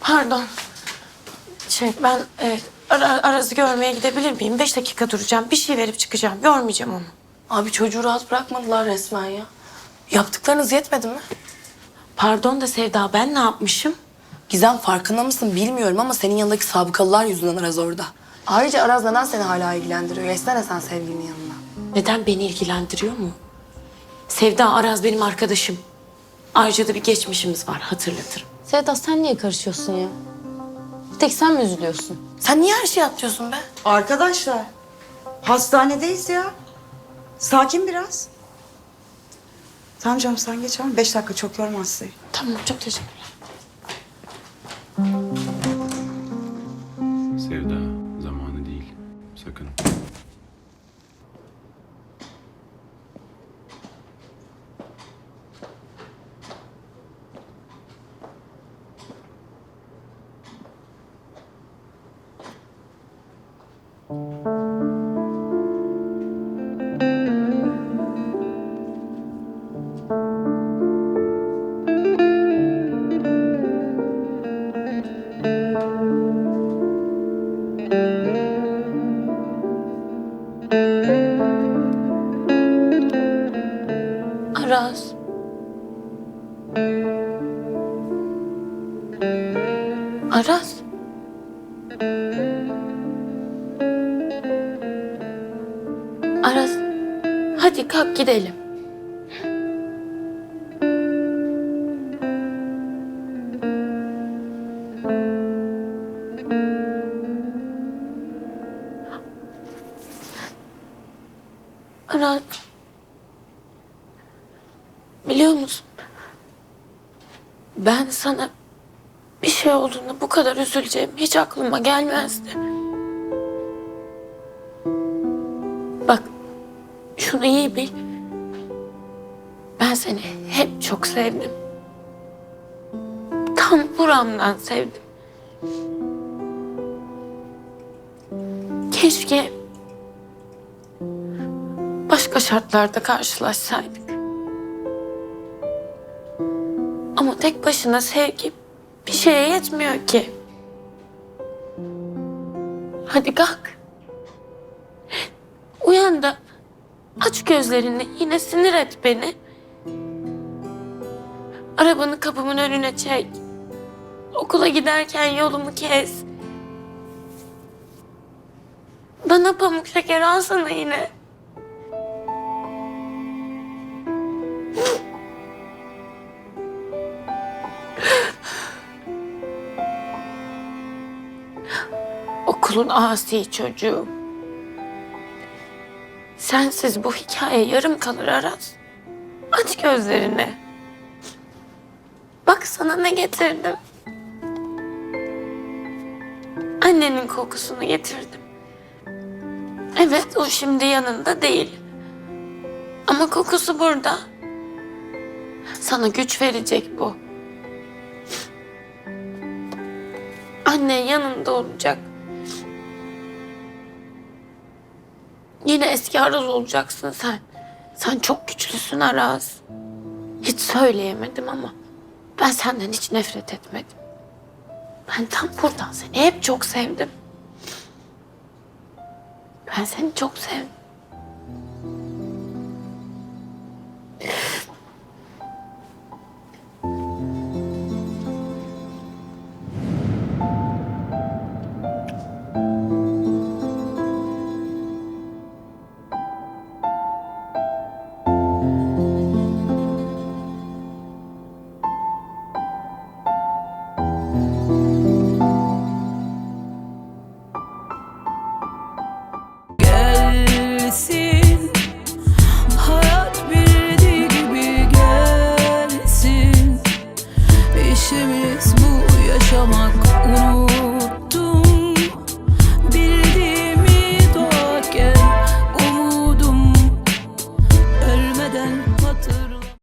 Pardon. Şey ben e, Ara- Araz'ı görmeye gidebilir miyim? Beş dakika duracağım. Bir şey verip çıkacağım. Yormayacağım onu. Abi çocuğu rahat bırakmadılar resmen ya. Yaptıklarınız yetmedi mi? Pardon da Sevda ben ne yapmışım? Gizem farkında mısın bilmiyorum ama senin yanındaki sabıkalılar yüzünden Araz orada. Ayrıca Araz neden seni hala ilgilendiriyor? Geçsene sen sevgilinin yanına. Neden beni ilgilendiriyor mu? Sevda Araz benim arkadaşım. Ayrıca da bir geçmişimiz var hatırlatırım. Sevda sen niye karışıyorsun ya? Bir tek sen mi üzülüyorsun? Sen niye her şeyi atlıyorsun be? Arkadaşlar, hastanedeyiz ya. Sakin biraz. Tamam canım sen geç ama beş dakika çok yorma Aslı'yı. Tamam çok teşekkürler. Sevda, zamanı değil. Sakın. Araz. Araz. Hadi kalk gidelim. Araz. Biliyor musun? Ben sana bir şey olduğunda bu kadar üzüleceğim hiç aklıma gelmezdi. Bak şunu iyi bil. Ben seni hep çok sevdim. Tam buramdan sevdim. Keşke başka şartlarda karşılaşsaydık. Tek başına sevgi bir şeye yetmiyor ki. Hadi kalk. Uyan da aç gözlerini yine sinir et beni. Arabanı kapımın önüne çek. Okula giderken yolumu kes. Bana pamuk şeker alsana yine. Okulun asi çocuğu. Sensiz bu hikaye yarım kalır Aras. Aç gözlerini. Bak sana ne getirdim. Annenin kokusunu getirdim. Evet o şimdi yanında değil. Ama kokusu burada. Sana güç verecek bu. Annen yanında olacak. Yine eski Araz olacaksın sen. Sen çok güçlüsün Araz. Hiç söyleyemedim ama ben senden hiç nefret etmedim. Ben tam buradan seni hep çok sevdim. Ben seni çok sevdim.